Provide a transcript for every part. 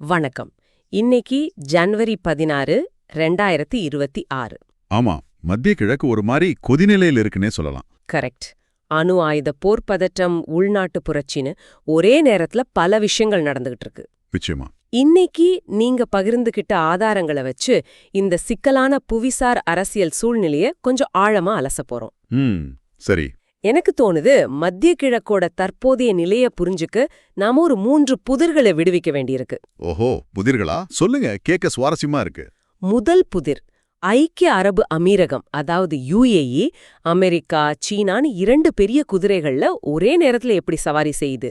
வணக்கம். இன்னைக்கு ஜனவரி பதினாறு ரெண்டாயிரத்தி இருபத்தி ஆறு. ஆமா மத்திய கிழக்கு ஒரு மாதிரி கொதிநிலையில் இருக்குன்னே சொல்லலாம். கரெக்ட். அணு ஆயுத போர் பதற்றம் உள்நாட்டு புரட்சின்னு ஒரே நேரத்துல பல விஷயங்கள் நடந்துகிட்டு இருக்கு. நிச்சயமா. இன்னைக்கு நீங்க பகிர்ந்துகிட்ட ஆதாரங்களை வச்சு இந்த சிக்கலான புவிசார் அரசியல் சூழ்நிலைய கொஞ்சம் ஆழமா அலச போறோம். சரி. எனக்கு தோணுது மத்திய கிழக்கோட தற்போதைய நிலைய புரிஞ்சுக்க நாம ஒரு மூன்று புதிர்களை விடுவிக்க வேண்டியிருக்கு. ஓஹோ புதிர்களா? சொல்லுங்க கேட்க சுவாரஸ்யமா இருக்கு. முதல் புதிர் ஐக்கிய அரபு அமீரகம் அதாவது யுஏஇ அமெரிக்கா சீனான்னு இரண்டு பெரிய குதிரைகள்ல ஒரே நேரத்துல எப்படி சவாரி செய்யுது?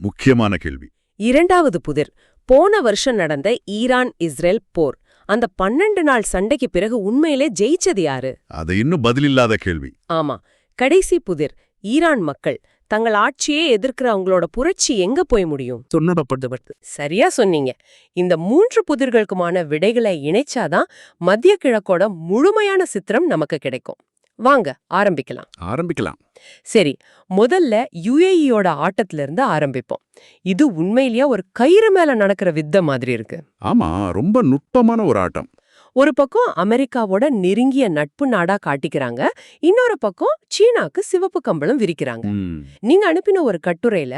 முக்கியமான கேள்வி. இரண்டாவது புதிர் போன வருஷம் நடந்த ஈரான் இஸ்ரேல் போர். அந்த பன்னெண்டு நாள் சண்டைக்கு பிறகு உண்மையிலே ஜெயிச்சது யாரு? அது இன்னும் பதிலில்லாத கேள்வி. ஆமா கடைசி புதிர் ஈரான் மக்கள் தங்கள் ஆட்சியே எதிர்க்கிற அவங்களோட புரட்சி எங்க போய் முடியும்? துன்னடப்படுவது சரியா சொன்னீங்க. இந்த மூன்று புதிர்களுக்குமான விடைகளை இணைச்சாதான் மத்திய கிழக்கோட முழுமையான சித்திரம் நமக்கு கிடைக்கும். வாங்க ஆரம்பிக்கலாம். ஆரம்பிக்கலாம். சரி முதல்ல யுஏஇயோட ஆட்டத்துல இருந்து ஆரம்பிப்போம். இது உண்மையிலேயே ஒரு கயிறு மேல நடக்கிற வித்த மாதிரி இருக்கு. ஆமா ரொம்ப நுட்பமான ஒரு ஆட்டம். ஒரு பக்கம் அமெரிக்காவோட நெருங்கிய நட்பு நாடா காட்டிக்கிறாங்க. இன்னொரு பக்கம் சீனாக்கு சிவப்பு கம்பளம் விரிக்கிறாங்க. நீங்க அனுப்பின ஒரு கட்டுரையில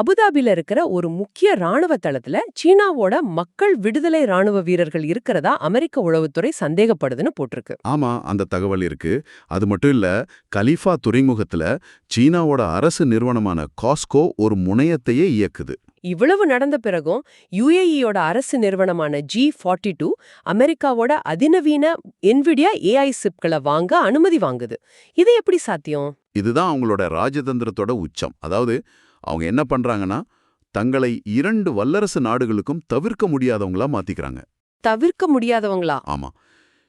அபுதாபில இருக்கிற ஒரு முக்கிய ராணுவ தளத்துல சீனாவோட மக்கள் விடுதலை ராணுவ வீரர்கள் இருக்கிறதா அமெரிக்க உளவுத்துறை சந்தேகப்படுதுன்னு போட்டிருக்கு. ஆமா அந்த தகவல் இருக்கு. அது மட்டும் இல்ல கலீஃபா துறைமுகத்துல சீனாவோட அரசு நிறுவனமான காஸ்கோ ஒரு முனையத்தையே இயக்குது. இவ்வளவு நடந்த பிறகும் யுஏஇயோட அரசு நிறுவனமான ஜி ஃபார்ட்டி டூ அமெரிக்காவோட அதிநவீன என்விடியா ஏஐ சிப்களை வாங்க அனுமதி வாங்குது. இது எப்படி சாத்தியம்? இதுதான் அவங்களோட ராஜதந்திரத்தோட உச்சம். அதாவது அவங்க என்ன பண்றாங்கன்னா தங்களை இரண்டு வல்லரசு நாடுகளுக்கும் தவிர்க்க முடியாதவங்களா மாத்திக்கிறாங்க. தவிர்க்க முடியாதவங்களா? ஆமா.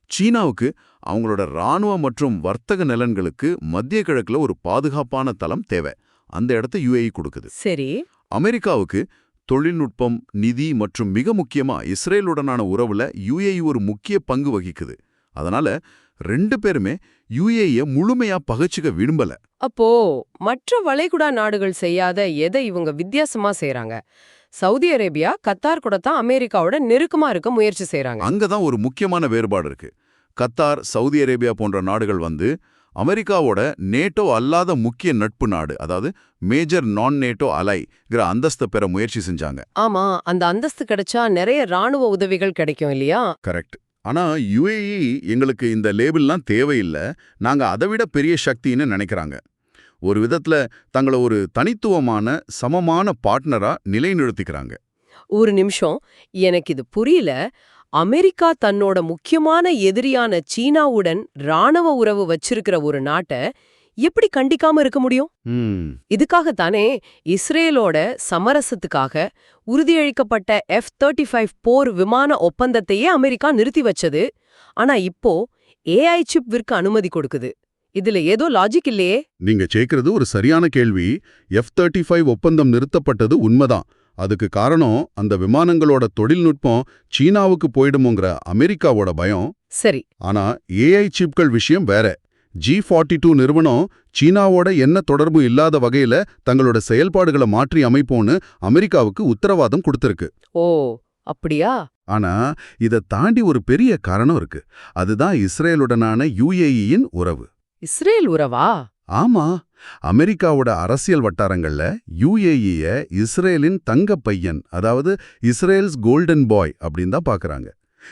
சீனாவுக்கு அவங்களோட ராணுவ மற்றும் வர்த்தக நலன்களுக்கு மத்திய கிழக்குல ஒரு பாதுகாப்பான தளம் தேவை. அந்த இடத்த யுஏஇ கொடுக்குது. சரி. அமெரிக்காவுக்கு தொழில்நுட்பம் நிதி மற்றும் மிக முக்கியமா இஸ்ரேலுடனான உறவுல யுஏஇ ஒரு முக்கிய பங்கு வகிக்குது. அதனால ரெண்டு பேருமே யுஏஇய முழுமையா பகைச்சுக்க விரும்பல. அப்போ மற்ற வளைகுடா நாடுகள் செய்யாத எதை இவங்க வித்தியாசமா செய்றாங்க? சவுதி அரேபியா கத்தார் கூட தான் அமெரிக்காவோட நெருக்கமா இருக்க முயற்சி செய்றாங்க. அங்கதான் ஒரு முக்கியமான வேறுபாடு இருக்கு. கத்தார் சவுதி அரேபியா போன்ற நாடுகள் வந்து அமெரிக்காவோட நேட்டோ அல்லாத முக்கிய நட்பு நாடு அதாவது மேஜர் நான் நேட்டோ அலைங்கிற அந்தஸ்தை பெற முயற்சி செஞ்சாங்க. ஆமா அந்த அந்தஸ்து கிடைச்சா நிறைய ராணுவ உதவிகள் கிடைக்கும் இல்லையா? கரெக்ட். ஆனா யுஏஇ எங்களுக்கு இந்த லேபிள்லாம் தேவையில்லை. நாங்க அதை விட பெரிய சக்தின்னு நினைக்கிறாங்க. ஒரு விதத்துல தங்களை ஒரு தனித்துவமான சமமான பார்ட்னரா நிலைநிறுத்திக்கிறாங்க. ஒரு நிமிஷம். எனக்கு இது புரியல. அமெரிக்கா தன்னோட முக்கியமான எதிரியான சீனாவுடன் ராணுவ உறவு வச்சிருக்கிற ஒரு நாட்டை எப்படி கண்டிக்காம இருக்க முடியும்? ம். இதுக்காகத்தானே இஸ்ரேலோட சமரசத்துக்காக உறுதியளிக்கப்பட்ட எஃப் தேர்ட்டி ஃபைவ் போர் விமான ஒப்பந்தத்தையே அமெரிக்கா நிறுத்தி வச்சது. ஆனா இப்போ ஏஐ சிப் விற்க அனுமதி கொடுக்குது. இதுல ஏதோ லாஜிக் இல்லையே. நீங்க கேக்குறது ஒரு சரியான கேள்வி. எஃப் தேர்ட்டி ஃபைவ் ஒப்பந்தம் நிறுத்தப்பட்டது உண்மைதான். அதுக்கு காரணம் அந்த விமானங்களோட தொழில்நுட்பம் சீனாவுக்கு போயிடுமோங்கிற அமெரிக்காவோட பயம். சரி. ஆனா ஏஐ சிப்கள் விஷயம் வேற. ஜி ஃபார்ட்டி டூ நிறுவனம் சீனாவோட என்ன தொடர்பு இல்லாத வகையில தங்களோட செயல்பாடுகளை மாற்றி அமைப்போன்னு அமெரிக்காவுக்கு உத்தரவாதம் கொடுத்திருக்கு. ஓ அப்படியா? ஆனா இத தாண்டி ஒரு பெரிய காரணம் இருக்கு. அதுதான் இஸ்ரேலுடனான யுஏஇயின் உறவு. இஸ்ரேல் உறவா? ஆமா. அமெரிக்காவோட அரசியல் வட்டாரங்கள்ல யுஏஇய இஸ்ரேலின் தங்க பையன் அதாவது இஸ்ரேல்ஸ் கோல்டன் பாய் அப்படின்னு தான் பாக்குறாங்க.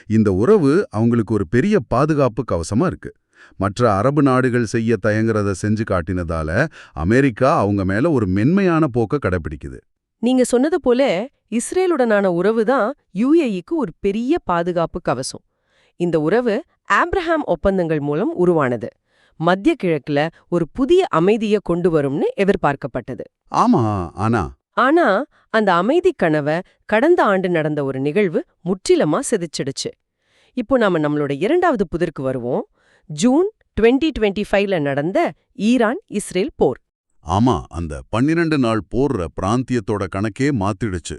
இந்த உறவு அவங்களுக்கு ஒரு பெரிய பாதுகாப்பு கவசமா இருக்கு. மற்ற அரபு நாடுகள் செய்ய தயங்குறத செஞ்சு காட்டினதால அமெரிக்கா அவங்க மேல ஒரு மென்மையான போக்க கடைபிடிக்குது. நீங்க சொன்னது போல இஸ்ரேலுடனான உறவு தான் யுஏஇக்கு ஒரு பெரிய பாதுகாப்பு கவசம். இந்த உறவு ஆப்ரஹாம் ஒப்பந்தங்கள் மூலம் உருவானது. மத்திய கிழக்குல ஒரு புதிய அமைதியை கொண்டு வரும்னு எதிர்பார்க்கப்பட்டது. ஆமா ஆனா. ஆனா அந்த அமைதி கனவை கடந்த ஆண்டு நடந்த ஒரு நிகழ்வு முற்றிலுமா சிதைச்சிடுச்சு. இப்போ நாம நம்மளோட இரண்டாவது புதிருக்கு வருவோம். ஜூன் 2025 டுவெண்ட்டி ஃபைவ்ல நடந்த ஈரான் இஸ்ரேல் போர். ஆமா அந்த பன்னிரண்டு நாள் போர்ற பிராந்தியத்தோட கணக்கே மாத்திடுச்சு.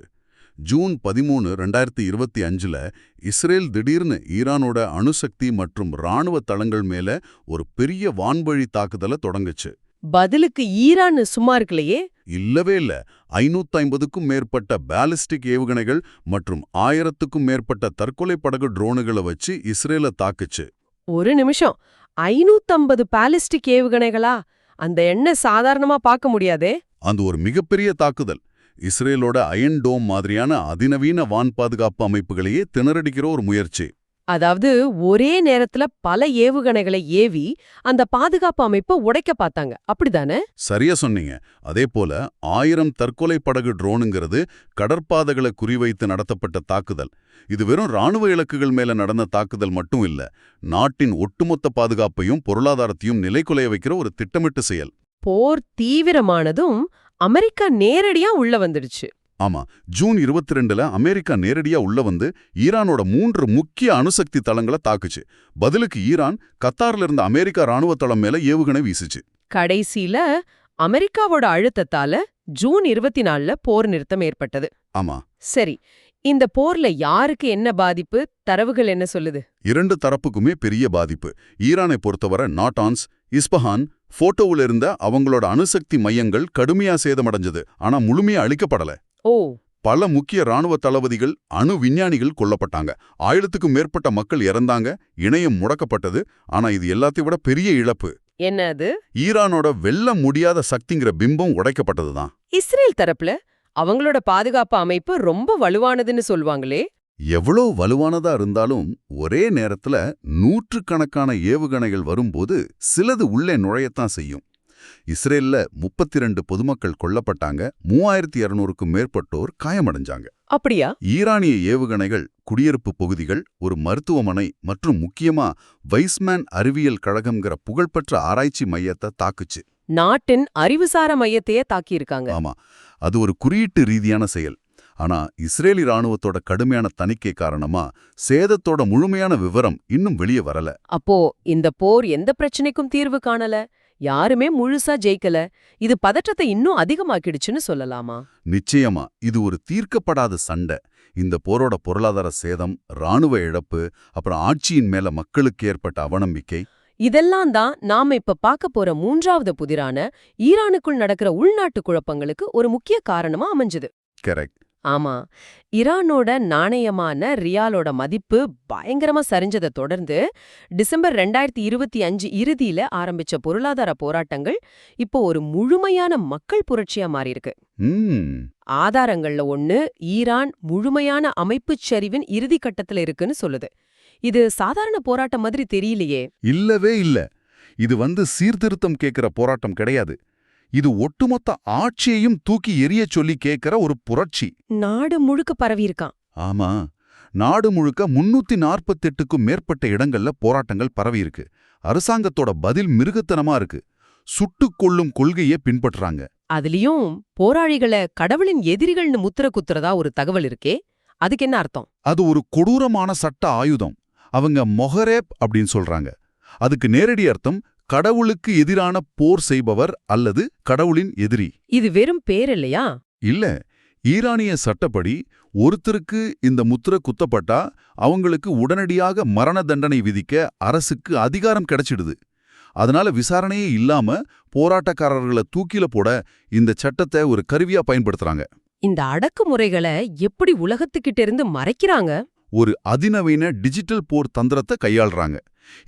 ஜூன் பதிமூணு ரெண்டாயிரத்தி இருபத்தி அஞ்சுல இஸ்ரேல் திடீர்னு ஈரானோட அணுசக்தி மற்றும் ராணுவ தளங்கள் மேல ஒரு பெரிய வான்வழி தாக்குதலை தொடங்குச்சு. பதிலுக்கு ஈரான் சும்மா இருக்கலையே இல்லவே இல்ல. ஐநூத்தி ஐம்பதுக்கும் மேற்பட்ட பாலிஸ்டிக் ஏவுகணைகள் மற்றும் ஆயிரத்துக்கும் மேற்பட்ட தற்கொலை படகு ட்ரோனுகளை வச்சு இஸ்ரேல தாக்குச்சு. ஒரு நிமிஷம். ஐநூத்தம்பது பாலிஸ்டிக் ஏவுகணைகளா? அந்த எண்ணெய் சாதாரணமா பார்க்க முடியாதே? அந்த ஒரு மிகப்பெரிய தாக்குதல். இஸ்ரேலோட அயன் டோம் மாதிரியான அதிநவீன வான் பாதுகாப்பு அமைப்புகளையே திணறடிக்கிற ஒரு முயற்சி. அதாவது ஒரே நேரத்துல பல ஏவுகணைகளை ஏவி அந்த பாதுகாப்பு அமைப்பை உடைக்க பார்த்தாங்க. அப்படிதானே? சரியா சொன்னீங்க. அதே போல ஆயிரம் தற்கொலை படகு ட்ரோனுங்கிறது கடற்பாதைகளை குறிவைத்து நடத்தப்பட்ட தாக்குதல். இது வெறும் ராணுவ இலக்குகள் மேல நடந்த தாக்குதல் மட்டும் இல்ல நாட்டின் ஒட்டுமொத்த பாதுகாப்பையும் பொருளாதாரத்தையும் நிலைக்குலைய வைக்கிற ஒரு திட்டமிட்டு செயல். போர் தீவிரமானதும் அமெரிக்கா நேரடியா உள்ள வந்துடுச்சு. ஆமா ஜூன் 22ல அமெரிக்கா நேரடியா உள்ள வந்து ஈரானோட மூன்று முக்கிய அணுசக்தி தளங்களை தாக்குச்சு. பதிலுக்கு ஈரான் கத்தார்ல இருந்த அமெரிக்கா ராணுவ தளம் மேல ஏவுகணை வீசுச்சு. கடைசியில அமெரிக்காவோட அழுத்தத்தால ஜூன் இருபத்தி நாலுல போர் நிறுத்தம் ஏற்பட்டது. ஆமா. சரி இந்த போர்ல யாருக்கு என்ன பாதிப்பு? தரவுகள் என்ன சொல்லுது? இரண்டு தரப்புக்குமே பெரிய பாதிப்பு. ஈரானை பொறுத்தவரை நாட்டான்ஸ் இஸ்பஹான் போட்டோவில் இருந்த அவங்களோட அணுசக்தி மையங்கள் கடுமையா சேதமடைஞ்சது. ஆனா முழுமையா அழிக்கப்படல. ஓ. பல முக்கிய ராணுவ தளபதிகள் அணு விஞ்ஞானிகள் கொல்லப்பட்டாங்க. ஆயிரத்துக்கும் மேற்பட்ட மக்கள் இறந்தாங்க. இணையம் முடக்கப்பட்டது. ஆனா இது எல்லாத்தையும் விட பெரிய இழப்பு. என்ன அது? ஈரானோட வெல்ல முடியாத சக்திங்கிற பிம்பம் உடைக்கப்பட்டதுதான். இஸ்ரேல் தரப்புல? அவங்களோட பாதுகாப்பு அமைப்பு ரொம்ப வலுவானதுன்னு சொல்வாங்களே. எவ்வளோ வலுவானதா இருந்தாலும் ஒரே நேரத்துல நூற்றுக்கணக்கான ஏவுகணைகள் வரும்போது சிலது உள்ளே நுழையத்தான் செய்யும். இஸ்ரேல்ல முப்பத்தி ரெண்டு பொதுமக்கள் கொல்லப்பட்டாங்க மூவாயிரத்தி இருநூறுக்கும் மேற்பட்டோர் காயமடைஞ்சாங்க. அப்படியா? ஈரானிய ஏவுகணைகள் குடியிருப்பு பகுதிகள் ஒரு மருத்துவமனை மற்றும் முக்கியமா வைஸ்மேன் அறிவியல் கழகம்ங்கிற புகழ்பெற்ற ஆராய்ச்சி மையத்தை தாக்குச்சு. நாட்டின் அறிவுசார மையத்தையே தாக்கியிருக்காங்க. ஆமா அது ஒரு குறியீட்டு ரீதியான செயல். ஆனா இஸ்ரேலி ராணுவத்தோட கடுமையான தணிக்கை காரணமா சேதத்தோட முழுமையான விவரம் இன்னும் வெளியே வரல. அப்போ இந்த போர் எந்த பிரச்சனைக்கும் தீர்வு காணல? யாருமே முழுசா ஜெயிக்கல. இது பதற்றத்தை இன்னும் அதிகமாக்கிடுச்சுன்னு சொல்லலாமா? நிச்சயமா இது ஒரு தீர்க்கப்படாத சண்டை. இந்த போரோட பொருளாதார சேதம் ராணுவ இழப்பு அப்புறம் ஆட்சியின் மேல மக்களுக்கு ஏற்பட்ட அவநம்பிக்கை. இதெல்லாம் தான் நாம இப்ப பார்க்க போற மூன்றாவது புதிரான ஈரானுக்குள் நடக்கிற உள்நாட்டு குழப்பங்களுக்கு ஒரு முக்கிய காரணமா அமைஞ்சது. கரெக்ட். ஆமா. ஈரானோட நாணயமான ரியாலோட மதிப்பு பயங்கரமா சரிஞ்சதை தொடர்ந்து டிசம்பர் ரெண்டாயிரத்தி இருபத்தி அஞ்சு இறுதியில ஆரம்பிச்ச பொருளாதார போராட்டங்கள் இப்போ ஒரு முழுமையான மக்கள் புரட்சியா மாறியிருக்கு. ஆதாரங்கள்ல ஒண்ணு ஈரான் முழுமையான அமைப்புச் சரிவின் இறுதி கட்டத்துல இருக்குன்னு சொல்லுது. இது சாதாரண போராட்டம் மாதிரி தெரியலையே. இல்லவே இல்ல. இது வந்து சீர்திருத்தம் கேட்கிற போராட்டம் கிடையாது. இது ஒட்டுமொத்த ஆட்சியையும் தூக்கி எரிய சொல்லி கேட்கிற ஒரு புரட்சி. நாடு முழுக்க பரவியிருக்கான் ஆமா நாடு முழுக்க முன்னூத்தி நாற்பத்தெட்டுக்கும் மேற்பட்ட இடங்கள்ல போராட்டங்கள் பரவியிருக்கு அரசாங்கத்தோட பதில் மிருகத்தனமா இருக்கு. சுட்டுக் கொள்ளும் கொள்கையை பின்பற்றுறாங்க அதுலயும் போராளிகளை கடவுளின் எதிரிகள்னு முத்திர குத்துறதா ஒரு தகவல் இருக்கே அதுக்கு என்ன அர்த்தம்? அது ஒரு கொடூரமான சட்ட ஆயுதம். அவங்க மொஹரேப் அப்படின்னு சொல்றாங்க. அதுக்கு நேரடி அர்த்தம் கடவுளுக்கு எதிரான போர் செய்பவர் அல்லது கடவுளின் எதிரி. இது வெறும் பேர் இல்லையா? இல்ல ஈரானிய சட்டப்படி ஒருத்தருக்கு இந்த முத்திர குத்தப்பட்டா அவங்களுக்கு உடனடியாக மரண தண்டனை விதிக்க அரசுக்கு அதிகாரம் கிடைச்சிடுது. அதனால விசாரணையே இல்லாம போராட்டக்காரர்களை தூக்கில போட இந்த சட்டத்தை ஒரு கருவியா பயன்படுத்துறாங்க. இந்த அடக்குமுறைகளை எப்படி உலகத்துக்கிட்ட இருந்து மறைக்கிறாங்க? ஒரு அதிநவீன டிஜிட்டல் போர் தந்திரத்தை கையாள்றாங்க.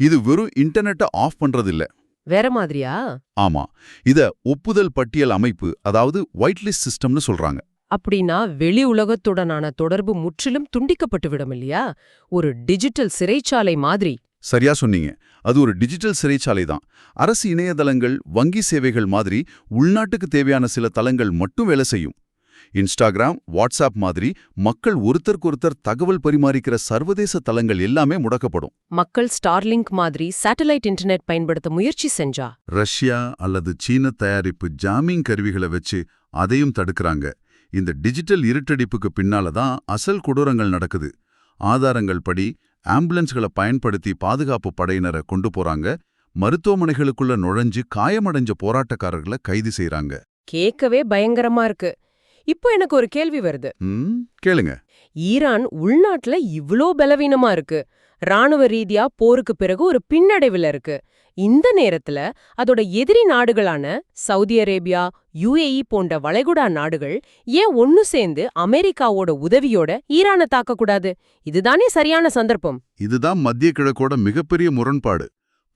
இது வெறும் இன்டர்நெட்டை ஆஃப் பண்றதில்ல. வேற மாதிரியா? ஆமா. இத ஒப்புதல் பட்டியல் அமைப்பு அதாவது ஒயிட் லிஸ்ட் சிஸ்டம்னு சொல்றாங்க. அப்படின்னா வெளி உலகத்துடனான தொடர்பு முற்றிலும் துண்டிக்கப்பட்டு விடும் இல்லையா? ஒரு டிஜிட்டல் சிறைச்சாலை மாதிரி. சரியா சொன்னீங்க. அது ஒரு டிஜிட்டல் சிறைச்சாலை தான். அரசு இணையதளங்கள் வங்கி சேவைகள் மாதிரி உள்நாட்டுக்கு தேவையான சில தளங்கள் மட்டும் வேலை செய்யும். இன்ஸ்டாகிராம் வாட்ஸ்அப் மாதிரி மக்கள் ஒருத்தருக்கொருத்தர் தகவல் பரிமாறிக்கிற சர்வதேச தளங்கள் எல்லாமே முடக்கப்படும். மக்கள் ஸ்டார்லிங்க் மாதிரி சேட்டலைட் இன்டர்நெட் பயன்படுத்த முயற்சி செஞ்சா? ரஷ்யா அல்லது சீன தயாரிப்பு ஜாமிங் கருவிகளை வச்சு அதையும் தடுக்கறாங்க. இந்த டிஜிட்டல் இருட்டடிப்புக்கு பின்னால தான் அசல் கொடூரங்கள் நடக்குது. ஆதாரங்கள் படி ஆம்புலன்ஸ்களை பயன்படுத்தி பாதுகாப்பு படையினரை கொண்டு போறாங்க. மருத்துவமனைகளுக்குள்ள நுழைஞ்சு காயமடைஞ்ச போராட்டக்காரர்களை கைது செய்றாங்க. கேட்கவே பயங்கரமா இருக்கு. இப்போ எனக்கு ஒரு கேள்வி வருது. கேளுங்க. ஈரான் உள்நாட்டுல இவ்ளோ பலவீனமா இருக்கு. ராணுவ ரீதியா போருக்கு பிறகு ஒரு பின்னடைவுல இருக்கு. இந்த நேரத்துல அதோட எதிரி நாடுகளான சவுதி அரேபியா யுஏஇ போன்ற வளைகுடா நாடுகள் ஏன் ஒன்னு சேர்ந்து அமெரிக்காவோட உதவியோட ஈரானை தாக்கக்கூடாது இதுதானே சரியான சந்தர்ப்பம். இதுதான் மத்திய கிழக்கோட மிகப்பெரிய முரண்பாடு.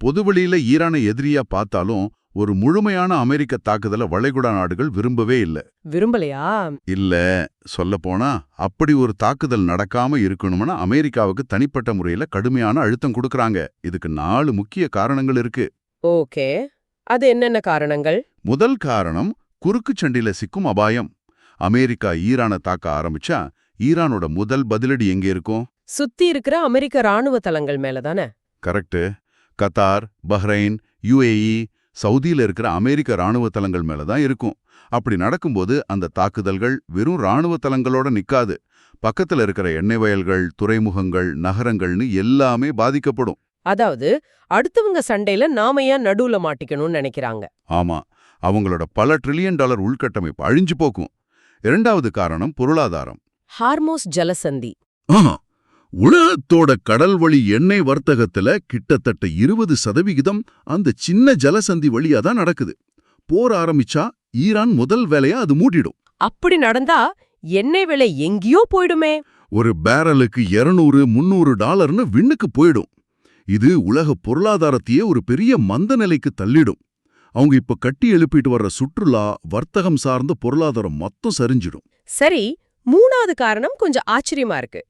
பொதுவெளியில ஈரானை எதிரியா பார்த்தாலும் ஒரு முழுமையான அமெரிக்க தாக்குதலை வளைகுடா நாடுகள் விரும்பவே இல்ல. விரும்பலையா? இல்ல சொல்லப்போனா அப்படி ஒரு தாக்குதல் நடக்காம இருக்கணும்னா அமெரிக்காவுக்கு தனிப்பட்ட முறையில கடுமையான அழுத்தம் கொடுக்கறாங்க. இதுக்கு நாலு முக்கிய காரணங்கள் இருக்கு. ஓகே. அது என்னென்ன காரணங்கள்? முதல் காரணம் குறுக்கு சண்டையில சிக்கும் அபாயம். அமெரிக்கா ஈரானை தாக்க ஆரம்பிச்சா ஈரானோட முதல் பதிலடி எங்க இருக்கும்? சுத்தி இருக்கிற அமெரிக்க ராணுவ தளங்கள் மேலதானே? கரெக்ட் கத்தார் பஹ்ரைன் யுஏஇ சவுதியில இருக்கிற அமெரிக்க ராணுவ தளங்கள் மேல தான் இருக்கும். அப்படி நடக்கும்போது அந்த தாக்குதல்கள் வெறும் ராணுவ தளங்களோட நிக்காது. பக்கத்துல இருக்கிற எண்ணெய் வயல்கள் துறைமுகங்கள் நகரங்கள்னு எல்லாமே பாதிக்கப்படும். அதாவது அடுத்தவங்க சண்டையில நாம ஏன் நடுவுல மாட்டிக்கணும்னு நினைக்கிறாங்க? ஆமா. அவங்களோட பல ட்ரில்லியன் டாலர் உள்கட்டமைப்பு அழிஞ்சு போக்கும். இரண்டாவது காரணம் பொருளாதாரம். ஹார்மோஸ் ஜலசந்தி. உலகத்தோட கடல் வழி எண்ணெய் வர்த்தகத்துல கிட்டத்தட்ட இருபது சதவிகிதம் அந்த சின்ன ஜலசந்தி வழியா தான் நடக்குது. போர் ஆரம்பிச்சா ஈரான் முதல் வேலையா அது மூடிடும். அப்படி நடந்தா எண்ணெய் விலை எங்கேயோ போயிடுமே. ஒரு பேரலுக்கு 200 முன்னூறு டாலர்னு விண்ணுக்கு போயிடும். இது உலக பொருளாதாரத்தையே ஒரு பெரிய மந்த நிலைக்கு தள்ளிடும். அவங்க இப்ப கட்டி எழுப்பிட்டு வர்ற சுற்றுலா வர்த்தகம் சார்ந்த பொருளாதாரம் மொத்தம் சரிஞ்சிடும். சரி மூணாவது காரணம் கொஞ்சம் ஆச்சரியமா இருக்கு.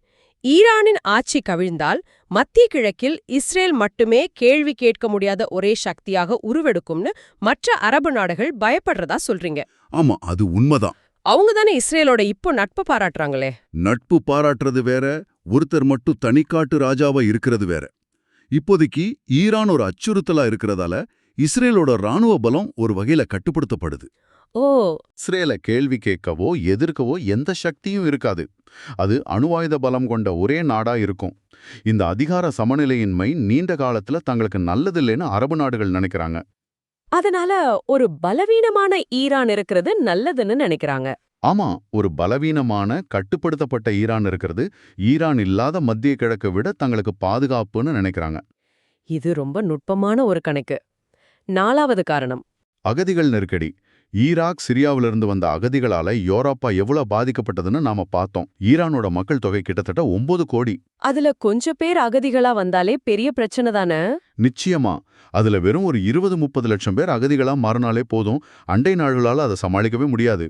ஈரானின் ஆட்சி கவிழ்ந்தால் மத்திய கிழக்கில் இஸ்ரேல் மட்டுமே கேள்வி கேட்க முடியாத ஒரே சக்தியாக உருவெடுக்கும்னு மற்ற அரபு நாடுகள் பயப்படுறதா சொல்றீங்க. ஆமா அது உண்மைதான். அவங்க தானே இஸ்ரேலோட இப்போ நட்பு பாராட்டுறாங்களே. நட்பு பாராட்டுறது வேற ஒருத்தர் மட்டும் தனிக்காட்டு ராஜாவா இருக்கிறது வேற. இப்போதைக்கு ஈரான் ஒரு அச்சுறுத்தலா இருக்கிறதால இஸ்ரேலோட ராணுவ பலம் ஒரு வகையில கட்டுப்படுத்தப்படுது. ஓ. இஸ்ரேலை கேள்வி கேட்கவோ எதிர்க்கவோ எந்த சக்தியும் இருக்காது. அது அணுவாயுத பலம் கொண்ட ஒரே நாடா இருக்கும். இந்த அதிகார சமநிலையின்மை நீண்ட காலத்துல தங்களுக்கு நல்லதில்லைன்னு அரபு நாடுகள் நினைக்கிறாங்க. அதனால ஒரு பலவீனமான ஈரான் இருக்கிறது நல்லதுன்னு நினைக்கிறாங்க. ஆமா ஒரு பலவீனமான கட்டுப்படுத்தப்பட்ட ஈரான் இருக்கிறது ஈரான் இல்லாத மத்திய கிழக்கை விட தங்களுக்கு பாதுகாப்புன்னு நினைக்கிறாங்க. இது ரொம்ப நுட்பமான ஒரு கணக்கு. நாலாவது காரணம். அகதிகள் நெருக்கடி. ஈராக் சிரியாவிலிருந்து வந்த அகதிகளால யூரோப்பா எவ்வளவு பாதிக்கப்பட்டதுன்னு நாம பார்த்தோம். ஈரானோட மக்கள் தொகை கிட்டத்தட்ட ஒன்பது கோடி. அதுல கொஞ்ச பேர் அகதிகளா வந்தாலே பெரிய பிரச்சனை தானே? நிச்சயமா. அதுல வெறும் ஒரு இருபது முப்பது லட்சம் பேர் அகதிகளா மாறினாலே போதும். அண்டை நாடுகளால அதை சமாளிக்கவே முடியாது.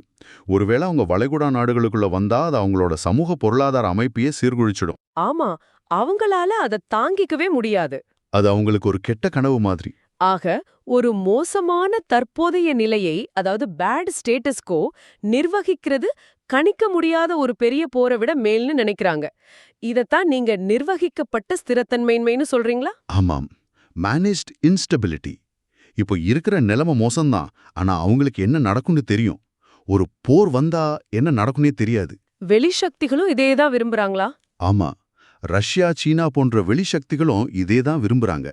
ஒருவேளை அவங்க வளைகுடா நாடுகளுக்குள்ள வந்தா அது அவங்களோட சமூக பொருளாதார அமைப்பையே சீர்குழிச்சிடும் ஆமா அவங்களால அதை தாங்கிக்கவே முடியாது. அது அவங்களுக்கு ஒரு கெட்ட கனவு மாதிரி. ஆக ஒரு மோசமான தற்போதைய நிலையை அதாவது பேட் ஸ்டேட்டஸ்கோ நிர்வகிக்கிறது கணிக்க முடியாத ஒரு பெரிய போரை விட மேல்னு நினைக்கிறாங்க. இதத்தான் நீங்க நிர்வகிக்கப்பட்ட ஸ்திரத்தன்மைன்மைன்னு சொல்றீங்களா? ஆமாம். மேனேஜ்ட் இன்ஸ்டபிலிட்டி இப்போ இருக்கிற நிலைமை மோசம்தான். ஆனா அவங்களுக்கு என்ன நடக்கும்னு தெரியும். ஒரு போர் வந்தா என்ன நடக்கும்னே தெரியாது. வெளிசக்திகளும் இதேதான் விரும்புறாங்களா? ஆமா. ரஷ்யா சீனா போன்ற வெளிசக்திகளும் இதே தான் விரும்புறாங்க.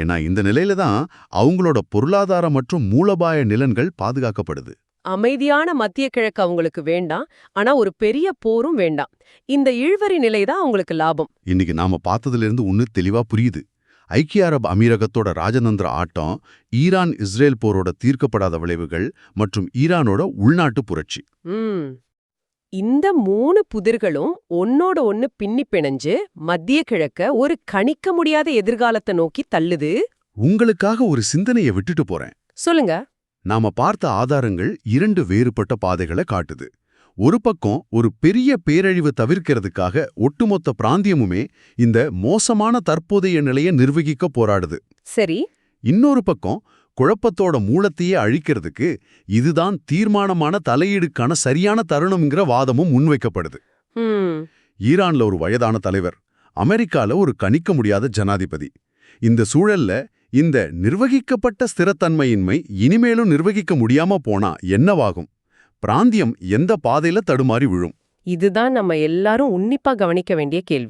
ஏன்னா இந்த நிலையில தான் அவங்களோட பொருளாதார மற்றும் மூலபாய நிலன்கள் பாதுகாக்கப்படுது. அமைதியான மத்திய கிழக்கு அவங்களுக்கு வேண்டாம். ஆனா ஒரு பெரிய போரும் வேண்டாம். இந்த இழுவரி நிலைதான் அவங்களுக்கு லாபம். இன்னைக்கு நாம பார்த்ததிலிருந்து ஒன்னு தெளிவா புரியுது. ஐக்கிய அரபு அமீரகத்தோட ராஜதந்திர ஆட்டம் ஈரான் இஸ்ரேல் போரோட தீர்க்கப்படாத விளைவுகள் மற்றும் ஈரானோட உள்நாட்டு புரட்சி. இந்த மூணு புதிர்களும் ஒன்னோட ஒன்னு பின்னி பிணைஞ்சு மத்திய கிழக்க ஒரு கணிக்க முடியாத எதிர்காலத்தை நோக்கி தள்ளுது. உங்களுக்காக ஒரு சிந்தனையை விட்டுட்டு போறேன். சொல்லுங்க. நாம பார்த்த ஆதாரங்கள் இரண்டு வேறுபட்ட பாதைகளை காட்டுது. ஒரு பக்கம் ஒரு பெரிய பேரழிவு தவிர்க்கிறதுக்காக ஒட்டுமொத்த பிராந்தியமுமே இந்த மோசமான தற்போதைய நிலையை நிர்வகிக்க போராடுது. சரி. இன்னொரு பக்கம் குழப்பத்தோட மூலத்தையே அழிக்கிறதுக்கு இதுதான் தீர்மானமான தலையீடுக்கான சரியான தருணம்ங்கிற வாதமும் முன்வைக்கப்படுது. ஈரான்ல ஒரு வயதான தலைவர் அமெரிக்கால ஒரு கணிக்க முடியாத ஜனாதிபதி. இந்த சூழல்ல இந்த நிர்வகிக்கப்பட்ட ஸ்திரத்தன்மையின்மை இனிமேலும் நிர்வகிக்க முடியாம போனா என்னவாகும்? பிராந்தியம் எந்த பாதையில தடுமாறி விழும்? இதுதான் நம்ம எல்லாரும் உன்னிப்பா கவனிக்க வேண்டிய கேள்வி.